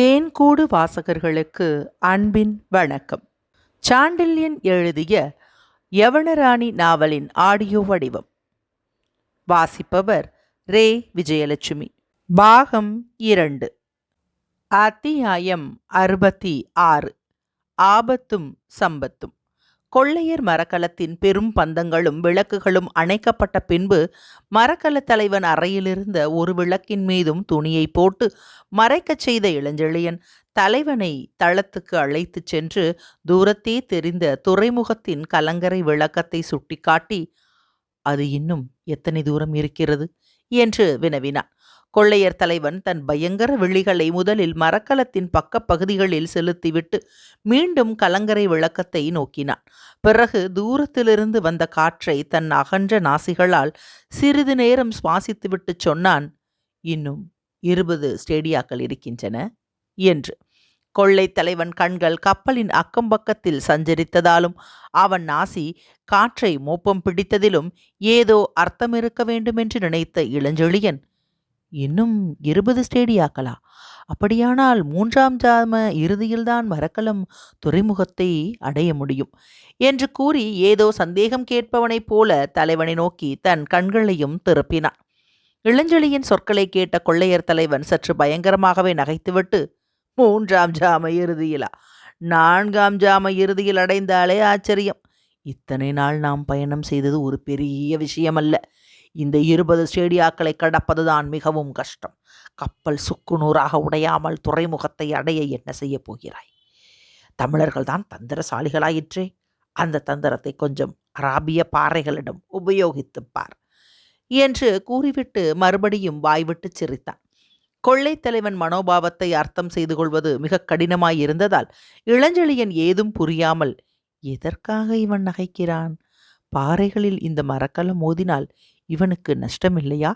தேன்கூடு வாசகர்களுக்கு அன்பின் வணக்கம். சாண்டில்யன் எழுதிய யவனராணி நாவலின் ஆடியோ வடிவம். வாசிப்பவர் ரே. விஜயலட்சுமி. பாகம் இரண்டு. அத்தியாயம் அறுபத்தி ஆறு. ஆபத்தும் சம்பத்தும். கொள்ளையர் மரக்கலத்தின் பெரும் பந்தங்களும் விளக்குகளும் அணைக்கப்பட்ட பின்பு மரக்கல தலைவன் அறையிலிருந்த ஒரு விளக்கின் மீதும் துணியை போட்டு மறைக்கச் செய்த இளஞ்செழியன் தலைவனை தளத்துக்கு அழைத்துச் சென்று தூரத்தே தெரிந்த துறைமுகத்தின் கலங்கரை விளக்கத்தை சுட்டிக்காட்டி அது இன்னும் எத்தனை தூரம் இருக்கிறது? என்று வினவினான். கொள்ளையர் தலைவன் தன் பயங்கர விழிகளை முதலில் மரக்கலத்தின் பக்க பகுதிகளில் செலுத்திவிட்டு மீண்டும் கலங்கரை விளக்கத்தை நோக்கினான். பிறகு தூரத்திலிருந்து வந்த காற்றை தன் அகன்ற நாசிகளால் சிறிது நேரம் சுவாசித்துவிட்டு சொன்னான் இன்னும் இருபது ஸ்டேடியாக்கள் இருக்கின்றன என்று. கொள்ளை தலைவன் கண்கள் கப்பலின் அக்கம் பக்கத்தில் சஞ்சரித்ததாலும் அவன் நாசி காற்றை மோப்பம் பிடித்ததிலும் ஏதோ அர்த்தம் இருக்க வேண்டுமென்று நினைத்த இளஞ்செழியன் இன்னும் இருபது ஸ்டேடியாக்களா அப்படியானால் மூன்றாம் ஜாம இறுதியில்தான் மரக்கலம் துறைமுகத்தை அடைய முடியும் என்று கூறி ஏதோ சந்தேகம் கேட்பவனைப் போல தலைவனை நோக்கி தன் கண்களையும் திருப்பினான். இளஞ்செழியின் சொற்களை கேட்ட கொள்ளையர் தலைவன் சற்று பயங்கரமாகவே நகைத்துவிட்டு மூன்றாம் ஜாம இறுதியிலா? நான்காம் ஜாம இறுதியில் அடைந்தாலே ஆச்சரியம். இத்தனை நாள் நாம் பயணம் செய்தது ஒரு பெரிய விஷயமல்ல. இந்த இருபது ஸ்டேடியாக்களை கடப்பதுதான் மிகவும் கஷ்டம். கப்பல் சுக்குநூறாக உடையாமல் துறைமுகத்தை அடைய என்ன செய்ய போகிறாய்? தமிழர்கள் தான் தந்திரசாலிகளாயிற்றே. அந்த தந்திரத்தை கொஞ்சம் அராபிய பாறைகளிடம் உபயோகித்து பார் என்று கூறிவிட்டு மறுபடியும் வாய்விட்டு சிரித்தான். கொள்ளை தலைவன் மனோபாவத்தை அர்த்தம் செய்து கொள்வது மிக கடினமாயிருந்ததால் இளஞ்செழியன் ஏதும் புரியாமல் எதற்காக இவன் நகைக்கிறான்? பாறைகளில் இந்த மரக்கலம் மோதினால் இவனுக்கு நஷ்டமில்லையா?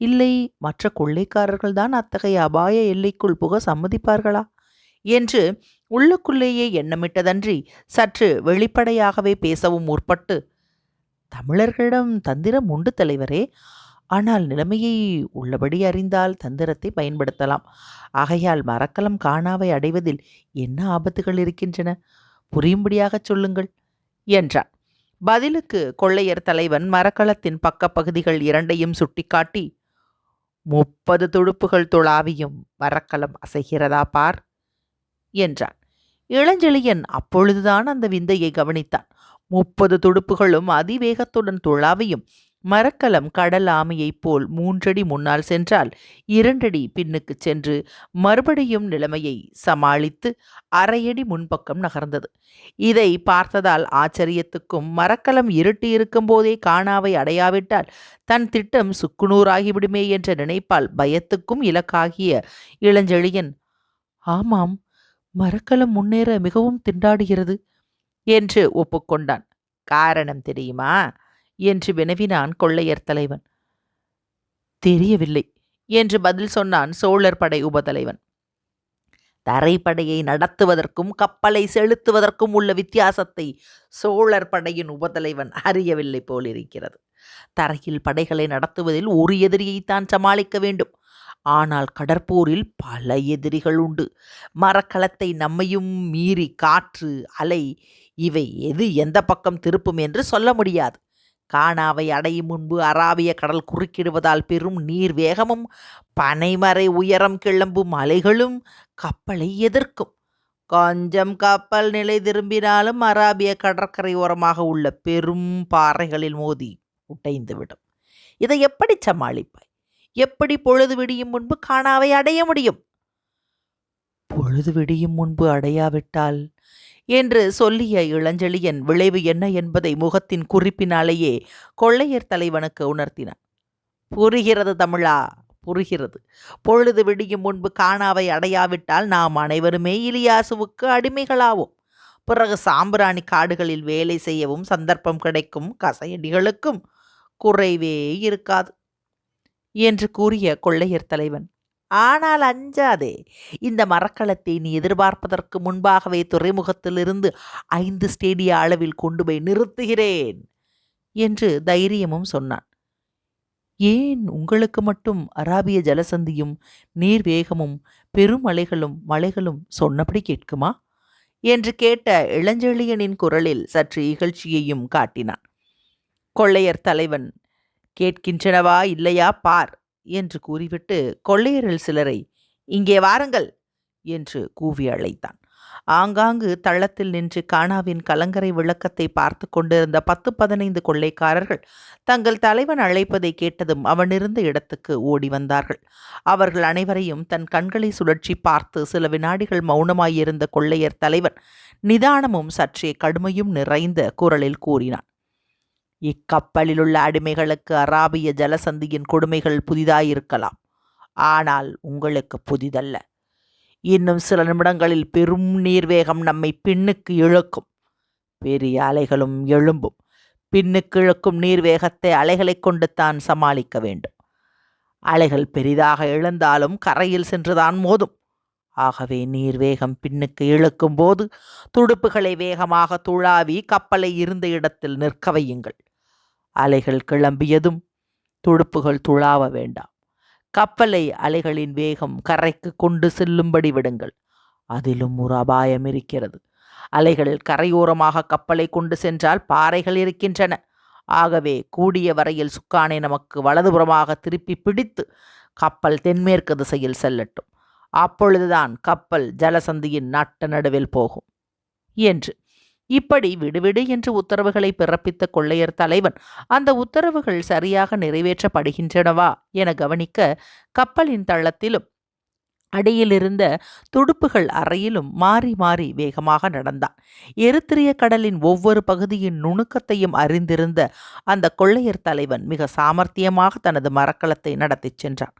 இல்லை மற்ற கொள்ளைக்காரர்கள்தான் அத்தகைய அபாய எல்லைக்குள் புக சம்மதிப்பார்களா? என்று உள்ளுக்குள்ளேயே எண்ணமிட்டதன்றி சற்று வெளிப்படையாகவே பேசவும் முற்பட்டு தமிழர்களிடம் தந்திரம் உண்டு தலைவரே. ஆனால் நிலைமையை உள்ளபடி அறிந்தால் தந்திரத்தை பயன்படுத்தலாம். ஆகையால் மரக்கலம் காணாவை அடைவதில் என்ன ஆபத்துகள் இருக்கின்றன? புரியும்படியாகச் சொல்லுங்கள் என்றான். பதிலுக்கு கொள்ளையர் தலைவன் மரக்கலத்தின் பக்கப்பகுதிகள் இரண்டையும் சுட்டிக்காட்டி முப்பது துடுப்புகள் துளாவியும் மரக்கலம் அசைகிறதா பார்? என்றான். இளஞ்செழியன் அப்பொழுதுதான் அந்த விந்தையை கவனித்தான். முப்பது துடுப்புகளும் அதிவேகத்துடன் துளாவியும் மரக்கலம் கடல் ஆமையைப் போல் மூன்றடி முன்னால் சென்றால் இரண்டடி பின்னுக்குச் சென்று மறுபடியும் நிலைமையை சமாளித்து அரையடி முன்பக்கம் நகர்ந்தது. இதை பார்த்ததால் ஆச்சரியத்துக்கும் மரக்கலம் இருட்டி இருக்கும்போதே காணாவை அடையாவிட்டால் தன் திட்டம் சுக்குநூறாகிவிடுமே என்ற நினைப்பால் பயத்துக்கும் இலக்காகிய இளஞ்செழியன் ஆமாம் மரக்கலம் முன்னேற மிகவும் திண்டாடுகிறது என்று ஒப்புக்கொண்டான். காரணம் தெரியுமா? என்று வினவினான் கொள்ளையர் தலைவன். தெரியவில்லை என்று பதில் சொன்னான் சோழர் படை உபதலைவன். தரைப்படையை நடத்துவதற்கும் கப்பலை செலுத்துவதற்கும் உள்ள வித்தியாசத்தை சோழர் படையின் உபதலைவன் அறியவில்லை போலிருக்கிறது. தரையில் படைகளை நடத்துவதில் ஒரு எதிரியைத்தான் சமாளிக்க வேண்டும். ஆனால் கடற்போரில் பல எதிரிகள் உண்டு. மரக்கலத்தை நம்மையும் மீறி காற்று அலை இவை எது எந்த பக்கம் திருப்பும் என்று சொல்ல முடியாது. கானாவை அடையும் முன்பு அராபிய கடல் குறுக்கிடுவதால் பெரும் நீர் வேகமும் பனைமறை உயரம் கிளம்பும் அலைகளும் கப்பலை எதிர்க்கும். கொஞ்சம் கப்பல் நிலை திரும்பினாலும் அராபிய கடற்கரை ஓரமாக உள்ள பெரும் பாறைகளில் மோதி உடைந்துவிடும். இதை எப்படி சமாளிப்பாய்? எப்படி பொழுது விடியும் முன்பு காணாவை அடைய முடியும்? பொழுது விடியும் முன்பு அடையாவிட்டால் என்று சொல்லிய இளஞ்செழியன் விளைவு என்ன என்பதை முகத்தின் குறிப்பினாலேயே கொள்ளையர் தலைவனுக்கு உணர்த்தினான். புரிகிறது தமிழா புரிகிறது. பொழுது விடியும் முன்பு காணாவை அடையாவிட்டால் நாம் அனைவருமே இலியாசுவுக்கு அடிமைகளாவோம். பிறகு சாம்பிராணி காடுகளில் வேலை செய்யவும் சந்தர்ப்பம் கிடைக்கும் கசையடிகளுக்கும் குறைவே இருக்காது என்று கூறிய கொள்ளையர் தலைவன். ஆனால் அஞ்சாதே இந்த மரக்கலத்தை நீ எதிர்பார்ப்பதற்கு முன்பாகவே துறைமுகத்திலிருந்து ஐந்து ஸ்டேடிய அளவில் கொண்டு போய் நிறுத்துகிறேன் என்று தைரியமும் சொன்னான். ஏன் உங்களுக்கு மட்டும் அராபிய ஜலசந்தியும் நீர் வேகமும் பெருமலைகளும் மலைகளும் சொன்னபடி கேட்குமா? என்று கேட்ட இளஞ்செழியனின் குரலில் சற்று இகழ்ச்சியையும் காட்டினான். கொள்ளையர் தலைவன் கேட்கின்றனவா இல்லையா? பார். என்று கூறிவிட்டு கொள்ளையர்கள் சிலரை இங்கே வாருங்கள் என்று கூவி அழைத்தான். ஆங்காங்கு தள்ளத்தில் நின்று கானாவின் கலங்கரை விளக்கத்தை பார்த்து கொண்டிருந்த பத்து பதினைந்து கொள்ளைக்காரர்கள் தங்கள் தலைவன் அழைப்பதை கேட்டதும் அவனிருந்த இடத்துக்கு ஓடி வந்தார்கள். அவர்கள் அனைவரையும் தன் கண்களை சுழற்சி பார்த்து சில வினாடிகள் மௌனமாயிருந்த கொள்ளையர் தலைவன் நிதானமும் சற்றே கடுமையும் நிறைந்த குரலில் கூறினான். இக்கப்பலிலுள்ள அடிமைகளுக்கு அராபிய ஜலசந்தியின் கொடுமைகள் புதிதாயிருக்கலாம். ஆனால் உங்களுக்கு புதிதல்ல. இன்னும் சில நிமிடங்களில் பெரும் நீர்வேகம் நம்மை பின்னுக்கு இழுக்கும். பெரிய அலைகளும் எழும்பும். பின்னுக்கு இழுக்கும் நீர்வேகத்தை அலைகளைக் கொண்டு தான் சமாளிக்க வேண்டும். அலைகள் பெரிதாக எழுந்தாலும் கரையில் சென்றுதான் மோதும். ஆகவே நீர் வேகம் பின்னுக்கு இழுக்கும் போது துடுப்புகளை வேகமாக துழாவி கப்பலை இருந்த இடத்தில் நிற்க வையுங்கள். அலைகள் கிளம்பியதும் துடுப்புகள் துழாவ வேண்டாம். கப்பலை அலைகளின் வேகம் கரைக்கு கொண்டு செல்லும்படி விடுங்கள். அதிலும் ஒரு அபாயம் இருக்கிறது. அலைகள் கரையோரமாக கப்பலை கொண்டு சென்றால் பாறைகள் இருக்கின்றன. ஆகவே கூடிய வரையில் சுக்கானை நமக்கு வலதுபுறமாக திருப்பி பிடித்து கப்பல் தென்மேற்கு திசையில் செல்லட்டும். அப்பொழுதுதான் கப்பல் ஜலசந்தியின் நட்ட நடுவில் போகும். என்று. இப்படி விடுவிடு என்று உத்தரவுகளை பிறப்பித்த கொள்ளையர் தலைவன் அந்த உத்தரவுகள் சரியாக நிறைவேற்றப்படுகின்றனவா என கவனிக்க கப்பலின் தளத்திலும் அடியிலிருந்த துடுப்புகள் அறையிலும் மாறி மாறி வேகமாக நடந்தான். எரித்திரிய கடலின் ஒவ்வொரு பகுதியின் நுணுக்கத்தையும் அறிந்திருந்த அந்த கொள்ளையர் தலைவன் மிக சாமர்த்தியமாக தனது மரக்கலத்தை நடத்திச் சென்றான்.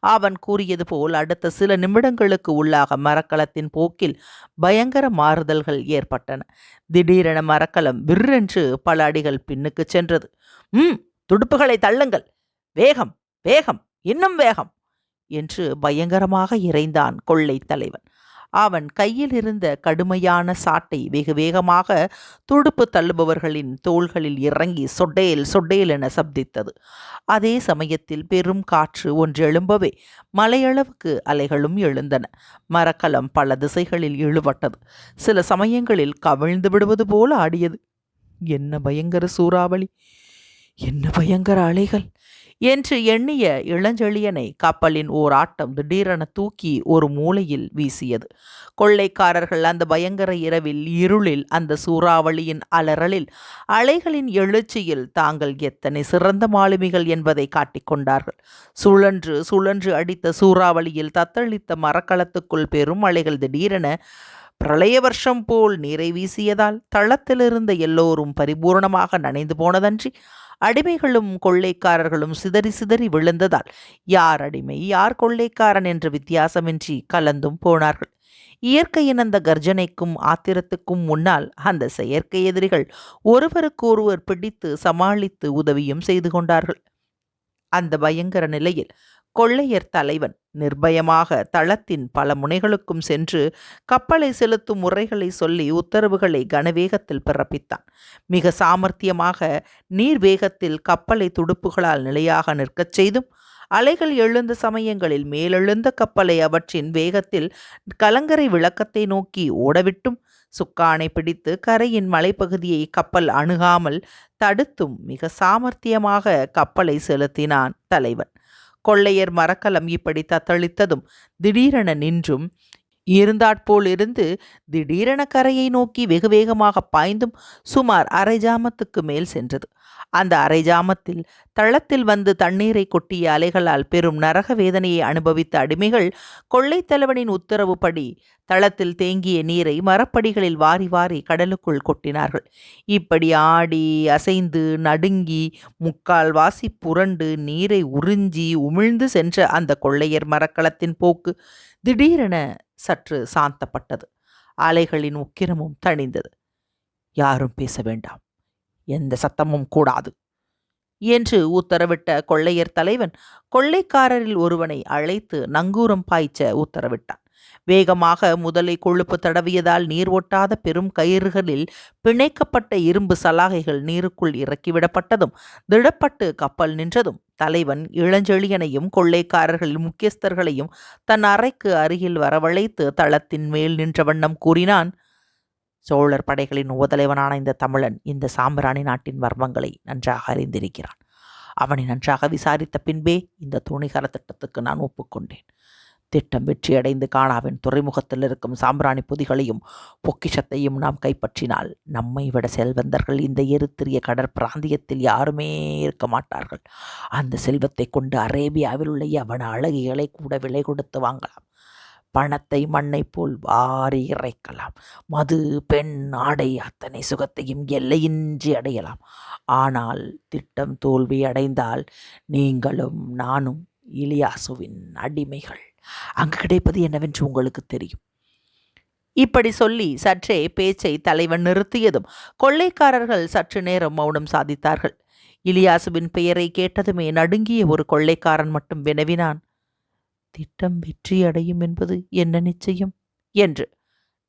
அவன் கூறியது போல் அடுத்த சில நிமிடங்களுக்கு உள்ளாக மரக்கலத்தின் போக்கில் பயங்கர மாறுதல்கள் ஏற்பட்டன. திடீரென மரக்கலம் விற்றென்று பல அடிகள் பின்னுக்கு சென்றது. ம் துடுப்புகளை தள்ளுங்கள். வேகம் வேகம் இன்னும் வேகம் என்று பயங்கரமாக இறைந்தான் கொள்ளை தலைவன். அவன் கையில் இருந்த கடுமையான சாட்டை வெகு வேகமாக துடுப்பு தள்ளுபவர்களின் தோள்களில் இறங்கி சொட்டேல் சொட்டேல் என சப்தித்தது. அதே சமயத்தில் பெரும் காற்று ஒன்று எழும்பவே மலையளவுக்கு அலைகளும் எழுந்தன. மரக்கலம் பல திசைகளில் இழுபட்டது. சில சமயங்களில் கவிழ்ந்து விடுவது போல ஆடியது. என்ன பயங்கர சூறாவளி! என்ன பயங்கர அலைகள்! என்று எண்ணிய இளஞ்செழியனை கப்பலின் ஓர் ஆட்டம் திடீரென தூக்கி ஒரு மூலையில் வீசியது. கொள்ளைக்காரர்கள் அந்த பயங்கர இரவில் இருளில் அந்த சூறாவளியின் அலறலில் அலைகளின் எழுச்சியில் தாங்கள் எத்தனை சிறந்த மாலுமிகள் என்பதை காட்டிக்கொண்டார்கள் சுழன்று சுழன்று அடித்த சூறாவளியில் தத்தளித்த மரக்களத்துக்குள் பெரும் அலைகள் திடீரென பிரளய வருஷம் போல் நீரை வீசியதால் தளத்திலிருந்த எல்லோரும் பரிபூர்ணமாக நனைந்து போனதன்றி அடிமைகளும் கொள்ளைக்காரர்களும் சிதறி சிதறி விழுந்ததால் யார் அடிமை யார் கொள்ளைக்காரன் என்ற வித்தியாசமின்றி கலந்தும் போனார்கள். இயற்கையின் அந்த கர்ஜனைக்கும் ஆத்திரத்துக்கும் முன்னால் அந்த செயற்கை எதிரிகள் ஒருவருக்கொருவர் பிடித்து சமாளித்து உதவியும் செய்து கொண்டார்கள். அந்த பயங்கர நிலையில் கொள்ளையர் தலைவன். நிர்பயமாக தளத்தின் பல முனைகளுக்கும் சென்று கப்பலை செலுத்தும் முறைகளை சொல்லி உத்தரவுகளை கனவேகத்தில் பிறப்பித்தான். மிக சாமர்த்தியமாக நீர் வேகத்தில் கப்பலை துடுப்புகளால் நிலையாக நிற்கச் செய்தும் அலைகள் எழுந்த சமயங்களில் மேலெழுந்த கப்பலை அவற்றின் வேகத்தில் கலங்கரை விளக்கத்தை நோக்கி ஓடவிட்டும் சுக்கானை பிடித்து கரையின் மலைப்பகுதியை கப்பல் அணுகாமல் தடுத்தும் மிக சாமர்த்தியமாக கப்பலை செலுத்தினான் தலைவன். கொள்ளையர் மரக்கலம் இப்படி தத்தளித்ததும் திடீரென நின்றும். இருந்தாற்போல் இருந்து திடீரென கரையை நோக்கி வெகு வேகமாக பாய்ந்தும் சுமார் அரை ஜாமத்துக்கு மேல் சென்றது. அந்த அரை ஜாமத்தில் தளத்தில் வந்து தண்ணீரை கொட்டிய அலைகளால் பெரும் நரக வேதனையை அனுபவித்த அடிமைகள் கொள்ளைத்தலைவனின் உத்தரவுப்படி தளத்தில் தேங்கிய நீரை மரப்படிகளில் வாரி வாரி கடலுக்குள் கொட்டினார்கள். இப்படி ஆடி அசைந்து நடுங்கி முக்கால் வாசி புரண்டு நீரை உறிஞ்சி உமிழ்ந்து சென்ற அந்த கொள்ளையர் மரக்களத்தின் போக்கு திடீரென சற்று சாந்தப்பட்டது. அலைகளின் உக்கிரமும் தணிந்தது. யாரும் பேச வேண்டாம். எந்த சத்தமும் கூடாது. என்று உத்தரவிட்ட கொள்ளையர் தலைவன் கொள்ளைக்காரரில் ஒருவனை அழைத்து நங்கூரம் பாய்ச்ச உத்தரவிட்டான். வேகமாக முதலை கொழுப்பு தடவியதால் நீர் ஒட்டாத பெரும் கயிறுகளில் பிணைக்கப்பட்ட இரும்பு சலாகைகள் நீருக்குள் இறக்கிவிடப்பட்டதும் திடப்பட்டு கப்பல் நின்றதும் தலைவன் இளஞ்செழியனையும் கொள்ளைக்காரர்களின் முக்கியஸ்தர்களையும் தன் அறைக்கு அருகில் வரவழைத்து தளத்தின் மேல் நின்ற வண்ணம் கூறினான் சோழர் படைகளின் உபதலைவனான இந்த தமிழன் இந்த சாம்பிராணி நாட்டின் மர்மங்களை நன்றாக அறிந்திருக்கிறான். அவனை நன்றாக விசாரித்த பின்பே இந்த துணிகர திட்டத்துக்கு நான் ஒப்புக்கொண்டேன். திட்டம் வெற்றியடைந்து காணாவின் துறைமுகத்தில் இருக்கும் சாம்பிராணி பொதிகளையும் பொக்கிஷத்தையும் நாம் கைப்பற்றினால் நம்மை விட செல்வந்தர்கள் இந்த எருத்திரிய கடற்பிராந்தியத்தில் யாருமே இருக்க மாட்டார்கள். அந்த செல்வத்தை கொண்டு அரேபியாவில் உள்ள எவன அழகிகளை கூட விலை கொடுத்து வாங்கலாம். பணத்தை மண்ணை போல் வாரி இறைக்கலாம். மது பெண் ஆடை அத்தனை சுகத்தையும் எல்லையின்றி அடையலாம். ஆனால் திட்டம் தோல்வி அடைந்தால் நீங்களும் நானும் இலியாசுவின் அடிமைகள். அங்கு கிடைப்பது என்னவென்று உங்களுக்கு தெரியும். இப்படி சொல்லி சற்றே பேச்சை தலைவன் நிறுத்தியதும் கொள்ளைக்காரர்கள் சற்று நேரம் மௌனம் சாதித்தார்கள். இலியாசுவின் பெயரை கேட்டதுமே நடுங்கிய ஒரு கொள்ளைக்காரன் மட்டும் வினவினான். திட்டம் வெற்றியடையும் என்பது என்ன நிச்சயம்? என்று.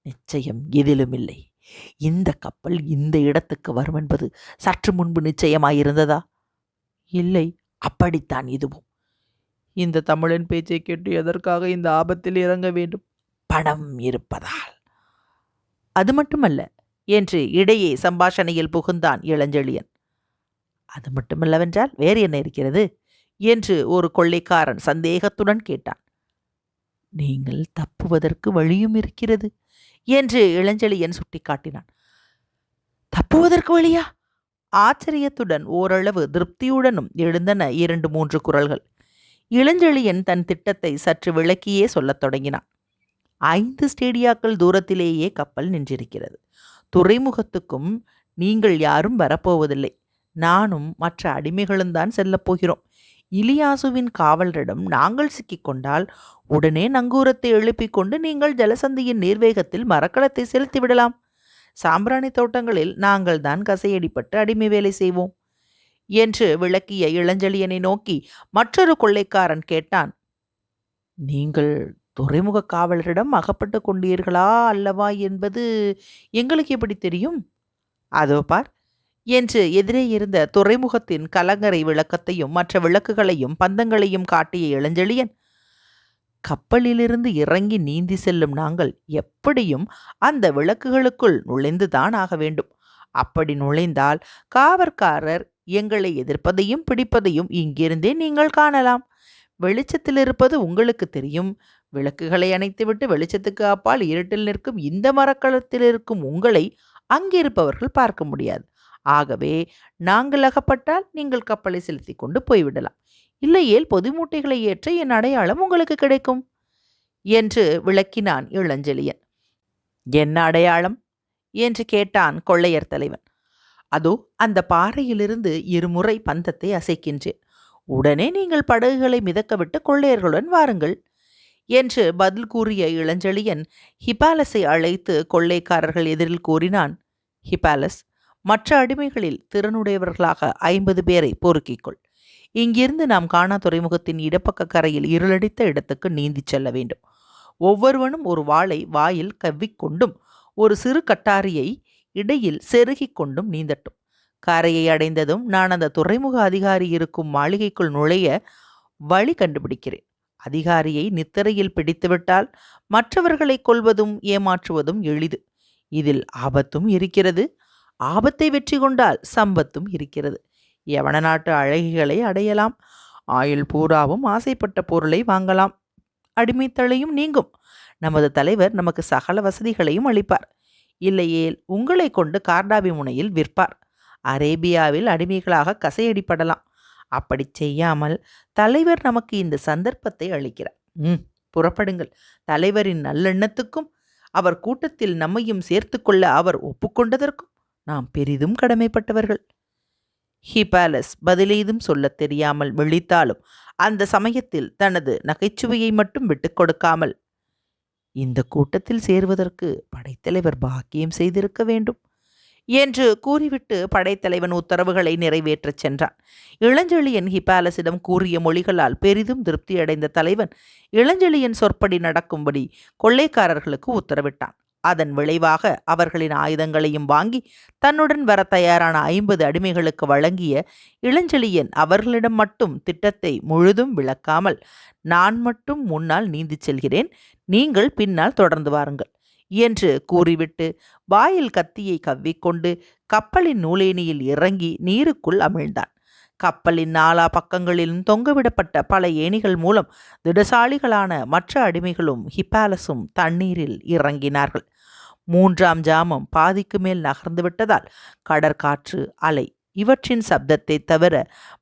நிச்சயம் எதிலும் இல்லை. இந்த கப்பல் இந்த இடத்துக்கு வரும் என்பது சற்று முன்பு நிச்சயமாயிருந்ததா? இல்லை அப்படித்தான் இதுவும். இந்த தமிழன் பேச்சை கேட்டு எதற்காக இந்த ஆபத்தில் இறங்க வேண்டும்? பணம் இருப்பதால். அது மட்டுமல்ல என்று இடையே சம்பாஷணையில் புகுந்தான் இளஞ்செழியன். அது மட்டுமல்லவென்றால் வேறு என்ன இருக்கிறது? என்று ஒரு கொள்ளைக்காரன் சந்தேகத்துடன் கேட்டான். நீங்கள் தப்புவதற்கு வழியும் இருக்கிறது என்று இளஞ்செழியன் சுட்டிக்காட்டினான். தப்புவதற்கு வழியா? ஆச்சரியத்துடன் ஓரளவு திருப்தியுடனும் எழுந்தன இரண்டு மூன்று குரல்கள். இளஞ்செழியன் தன் திட்டத்தை சற்று விளக்கியே சொல்லத் தொடங்கினான். ஐந்து ஸ்டேடியாக்கள் தூரத்திலேயே கப்பல் நின்றிருக்கிறது. துறைமுகத்துக்கும் நீங்கள் யாரும் வரப்போவதில்லை. நானும் மற்ற அடிமைகளும் தான் செல்லப்போகிறோம் இலியாசுவின் காவலரிடம் நாங்கள் சிக்கிக்கொண்டால் உடனே நங்கூரத்தை எழுப்பிக் கொண்டு நீங்கள் ஜலசந்தியின் நீர்வேகத்தில் மரக்கலத்தை செலுத்திவிடலாம் சாம்பிராணி தோட்டங்களில் நாங்கள் தான் கசையடிப்பட்டு அடிமை வேலை செய்வோம். என்று விளக்கிய இளஞ்செழியனை நோக்கி மற்றொரு கொள்ளைக்காரன் கேட்டான் நீங்கள் துறைமுக காவலரிடம் அகப்பட்டு கொண்டீர்களா அல்லவா என்பது எங்களுக்கு எப்படி தெரியும்? அதோ பார் என்று எதிரே இருந்த துறைமுகத்தின் கலங்கரை விளக்கத்தையும் மற்ற விளக்குகளையும் பந்தங்களையும் காட்டிய இளஞ்செழியன் கப்பலிலிருந்து இறங்கி நீந்தி செல்லும் நாங்கள் எப்படியும் அந்த விளக்குகளுக்குள் நுழைந்துதான் ஆக வேண்டும். அப்படி நுழைந்தால் காவற்காரர் எங்களை எதிர்ப்பதையும் பிடிப்பதையும் இங்கிருந்தே நீங்கள் காணலாம். வெளிச்சத்தில் இருப்பது உங்களுக்கு தெரியும். விளக்குகளை அணைத்துவிட்டு வெளிச்சத்துக்கு அப்பால் இருட்டில் நிற்கும் இந்த மரக்களத்தில் இருக்கும் உங்களை அங்கிருப்பவர்கள் பார்க்க முடியாது. ஆகவே நாங்கள் அகப்பட்டால் நீங்கள் கப்பலை செலுத்தி கொண்டு போய்விடலாம். இல்லையேல் பொது மூட்டைகளை ஏற்ற என் அடையாளம் உங்களுக்கு கிடைக்கும் என்று விளக்கினான் இளஞ்செழியன். என்ன அடையாளம்? என்று கேட்டான் கொள்ளையர் தலைவன். அதோ அந்த பாறையிலிருந்து இருமுறை பந்தத்தை அசைக்கின்றேன். உடனே நீங்கள் படகுகளை மிதக்கவிட்டு கொள்ளையர்களுடன் வாருங்கள் என்று பதில் கூறிய இளஞ்செழியன் ஹிபாலஸை அழைத்து கொள்ளைக்காரர்கள் எதிரில் கூறினான். ஹிபாலஸ் மற்ற அடிமைகளில் திறனுடையவர்களாக ஐம்பது பேரை பொறுக்கிக்கொள். இங்கிருந்து நாம் காணா துறைமுகத்தின் இடப்பக்க கரையில் இருளடித்த இடத்துக்கு நீந்திச் செல்ல வேண்டும். ஒவ்வொருவனும் ஒரு வாளை வாயில் கவ்விக்கொண்டும் ஒரு சிறு கட்டாரியை இடையில் செருகிக் கொண்டும் நீந்தட்டும். கரையை அடைந்ததும் நான் அந்த துறைமுக அதிகாரி இருக்கும் மாளிகைக்குள் நுழைய வழி கண்டுபிடிக்கிறேன். அதிகாரியை நித்திரையில் பிடித்துவிட்டால் மற்றவர்களை கொல்வதும் ஏமாற்றுவதும் எளிது. இதில் ஆபத்தும் இருக்கிறது. ஆபத்தை வெற்றி கொண்டால் சம்பத்தும் இருக்கிறது. யவன நாட்டு அழகிகளை அடையலாம். ஆயுள் பூராவும் ஆசைப்பட்ட பொருளை வாங்கலாம். அடிமைத்தளையும் நீங்கும். நமது தலைவர் நமக்கு சகல வசதிகளையும் அளிப்பார். இல்லையேல் உங்களை கொண்டு கார்டாபி முனையில் விற்பார். அரேபியாவில் அடிமைகளாக கசையடிப்படலாம். அப்படி செய்யாமல் தலைவர் நமக்கு இந்த சந்தர்ப்பத்தை அளிக்கிறார். ம் புறப்படுங்கள். தலைவரின் நல்லெண்ணத்துக்கும் அவர் கூட்டத்தில் நம்மையும் சேர்த்துக்கொள்ள அவர் ஒப்புக்கொண்டதற்கும் நாம் பெரிதும் கடமைப்பட்டவர்கள். ஹிபாலஸ் பதிலேதும் சொல்லத் தெரியாமல் விழித்தாலும் அந்த சமயத்தில் தனது நகைச்சுவையை மட்டும் விட்டுக் கொடுக்காமல் இந்த கூட்டத்தில் சேருவதற்கு படைத்தலைவர் பாக்கியம் செய்திருக்க வேண்டும் என்று கூறிவிட்டு படைத்தலைவன் உத்தரவுகளை நிறைவேற்றச் சென்றான். இளஞ்செழியன் ஹிபாலஸிடம் கூறிய மொழிகளால் பெரிதும் திருப்தியடைந்த தலைவன் இளஞ்செழியன் சொற்படி நடக்கும்படி கொள்ளைக்காரர்களுக்கு உத்தரவிட்டான். அதன் விளைவாக அவர்களின் ஆயுதங்களையும் வாங்கி தன்னுடன் வர தயாரான ஐம்பது அடிமைகளுக்கு வழங்கிய இளஞ்செழியன் அவர்களிடம் மட்டும் திட்டத்தை முழுதும் விளக்காமல் நான் மட்டும் முன்னால் நீந்தி செல்கிறேன் நீங்கள் பின்னால் தொடர்ந்து வாருங்கள் என்று கூறிவிட்டு வாயில் கத்தியை கவ்விக்கொண்டு கப்பலின் நூலேணியில் இறங்கி நீருக்குள் அமிழ்ந்தான். கப்பலின் நாலா பக்கங்களிலும் தொங்கவிடப்பட்ட பல ஏணிகள் மூலம் திடசாலிகளான மற்ற அடிமைகளும் ஹிப்பாலஸும் தண்ணீரில் இறங்கினார்கள். மூன்றாம் ஜாமம் பாதிக்கு மேல் நகர்ந்து விட்டதால் கடற்காற்று அலை இவற்றின் சப்தத்தை தவிர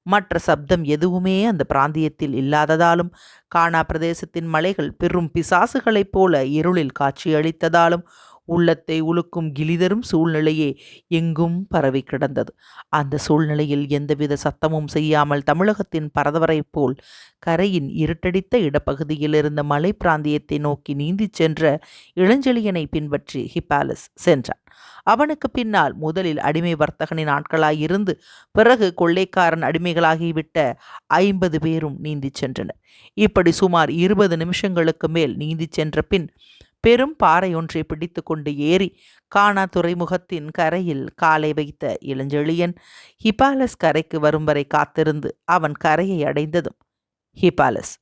மற்ற சப்தம் எதுவுமே அந்த பிராந்தியத்தில் இல்லாததாலும் கானா பிரதேசத்தின் மலைகள் பெரும் பிசாசுகளைப் போல இருளில் காட்சியளித்ததாலும் உள்ளத்தை உலுக்கும் கிளிதரும் சூழ்நிலையே எங்கும் பரவி கிடந்தது. அந்த சூழ்நிலையில் எந்தவித சத்தமும் செய்யாமல் தமிழகத்தின் பரதவரை போல் கரையின் இருட்டடித்த இடப்பகுதியில் இருந்த மலை பிராந்தியத்தை நோக்கி நீந்திச் சென்ற இளஞ்செழியனை பின்பற்றி ஹிப்பாலஸ் சென்றான். அவனுக்கு பின்னால் முதலில் அடிமை வர்த்தகனின் ஆட்களாயிருந்து பிறகு கொள்ளைக்காரன் அடிமைகளாகிவிட்ட ஐம்பது பேரும் நீந்திச் சென்றனர். இப்படி சுமார் இருபது நிமிஷங்களுக்கு மேல் நீந்திச் சென்ற பின் பெரும் பாறை ஒன்றை பிடித்து கொண்டு ஏறி கானா துறைமுகத்தின் கரையில் காலை வைத்த இளஞ்செழியன் ஹிபாலஸ் கரைக்கு வரும் வரை காத்திருந்து அவன் கரையை அடைந்ததும் ஹிபாலஸ்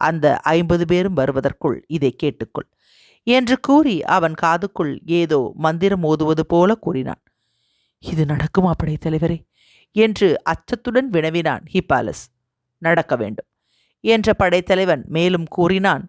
அந்த ஐம்பது பேரும் வருவதற்குள் இதை கேட்டுக்கொள் என்று கூறி அவன் காதுக்குள் ஏதோ மந்திரம் ஓதுவது போல கூறினான். இது நடக்குமா படைத்தலைவரே என்று அச்சத்துடன் வினவினான் ஹிபாலஸ். நடக்க வேண்டும் என்ற படைத்தலைவன் மேலும் கூறினான்.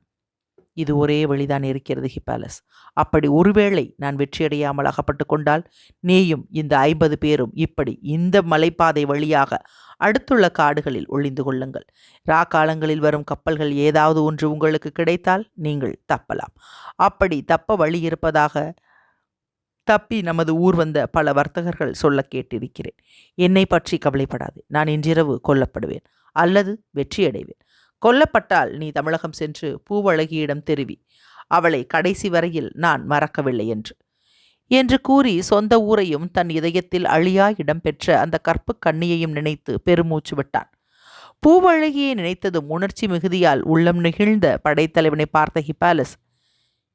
இது ஒரே வழிதான் இருக்கிறது ஹிப்பாலஸ். அப்படி ஒருவேளை நான் வெற்றியடையாமல் அகப்பட்டு கொண்டால் நீயும் இந்த ஐம்பது பேரும் இப்படி இந்த மலைப்பாதை வழியாக அடுத்துள்ள காடுகளில் ஒளிந்து கொள்ளுங்கள். ரா காலங்களில் வரும் கப்பல்கள் ஏதாவது ஒன்று உங்களுக்கு கிடைத்தால் நீங்கள் தப்பலாம். அப்படி தப்ப வழி இருப்பதாக தப்பி நமது ஊர் வந்த பல வர்த்தகர்கள் சொல்ல கேட்டிருக்கிறேன். என்னை பற்றி கவலைப்படாது. நான் இன்றிரவு கொல்லப்படுவேன் அல்லது வெற்றியடைவேன். கொல்லப்பட்டால் நீ தமிழகம் சென்று பூவழகியிடம் தெரிவி. அவளை கடைசி வரையில் நான் மறக்கவில்லை என்று. என்று கூறி சொந்த ஊரையும் தன் இதயத்தில் அழியா இடம்பெற்ற அந்த கற்பு கண்ணியையும் நினைத்து பெருமூச்சு விட்டான். பூவழகியை நினைத்ததும் உணர்ச்சி மிகுதியால் உள்ளம் நெகிழ்ந்த படைத்தலைவனை பார்த்த ஹிபாலஸ்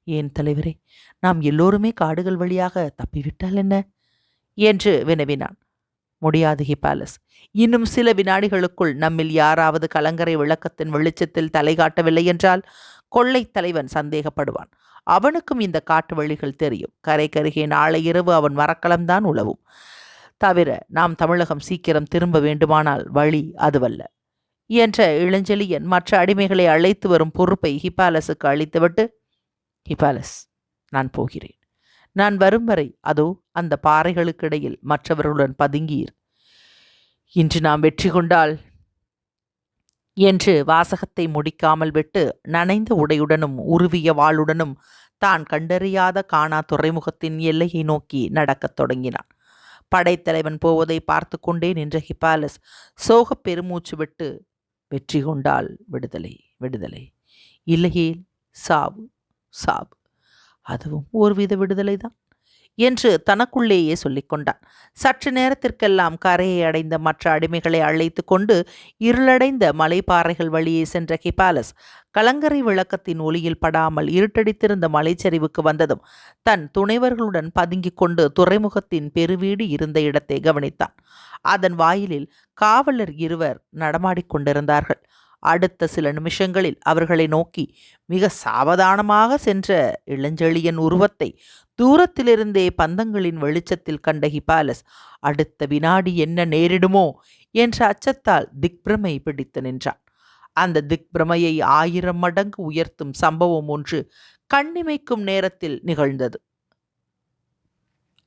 ஏன் தலைவரே நாம் எல்லோருமே காடுகள் வழியாக தப்பிவிட்டால் என்ன? என்று வினவினான். முடியாது ஹிபாலஸ். இன்னும் சில வினாடிகளுக்குள் நம்மில் யாராவது கலங்கரை விளக்கத்தின் வெளிச்சத்தில் தலை காட்டவில்லை என்றால் கொள்ளை தலைவன் சந்தேகப்படுவான். அவனுக்கும் இந்த காட்டு வழிகள் தெரியும். கரை கருகே நாளை இரவு அவன் மரக்கலம்தான் உழவும். தவிர நாம் தமிழகம் சீக்கிரம் திரும்ப வேண்டுமானால் வழி அதுவல்ல. என்ற இளஞ்செழியன் மற்ற அடிமைகளை அழைத்து வரும் பொறுப்பை ஹிபாலஸுக்கு அளித்துவிட்டு ஹிபாலஸ் நான் போகிறேன். நான் வரும் வரை அதோ அந்த பாறைகளுக்கிடையில் மற்றவர்களுடன் பதுங்கீர். இன்று நாம் வெற்றி கொண்டால்? என்று வாசகத்தை முடிக்காமல் விட்டு நனைந்த உடையுடனும் உருவிய வாளுடனும் தான் கண்டறியாத காணா துறைமுகத்தின் எல்லையை நோக்கி நடக்கத் தொடங்கினான். படைத்தலைவன் போவதை பார்த்து கொண்டே நின்ற ஹிபாலஸ் சோகப் பெருமூச்சு விட்டு வெற்றி கொண்டால் விடுதலை விடுதலை. இல்லையே சாவு சாவு. அதுவும் ஒருவித விடுதலை தான் என்று தனக்குள்ளேயே சொல்லிக்கொண்டான் சற்று நேரத்திற்கெல்லாம் கரையை அடைந்த மற்ற அடிமைகளை அழைத்து கொண்டு இருளடைந்த மலைப்பாறைகள் வழியே சென்ற கிபாலஸ் கலங்கரை விளக்கத்தின் ஒளியில் படாமல் இருட்டடித்திருந்த மலைச்சரிவுக்கு வந்ததும் தன் துணைவர்களுடன் பதுங்கிக் கொண்டு துறைமுகத்தின் பெருவீடு இருந்த இடத்தை கவனித்தான். அதன் வாயிலில் காவலர் இருவர் நடமாடிக்கொண்டிருந்தார்கள் அடுத்த சில நிமிஷங்களில் அவர்களை நோக்கி மிக சாவதானமாக சென்ற இளஞ்செழியன் உருவத்தை தூரத்திலிருந்தே பந்தங்களின் வெளிச்சத்தில் கண்ட ஹிபாலஸ் அடுத்த வினாடி என்ன நேரிடுமோ? என்ற அச்சத்தால் திக்பிரமை பிடித்து நின்றான். அந்த திக்பிரமையை ஆயிரம் மடங்கு உயர்த்தும் சம்பவம் ஒன்று கண்ணிமைக்கும் நேரத்தில் நிகழ்ந்தது.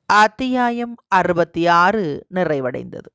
அத்தியாயம் அறுபத்தி ஆறு நிறைவடைந்தது.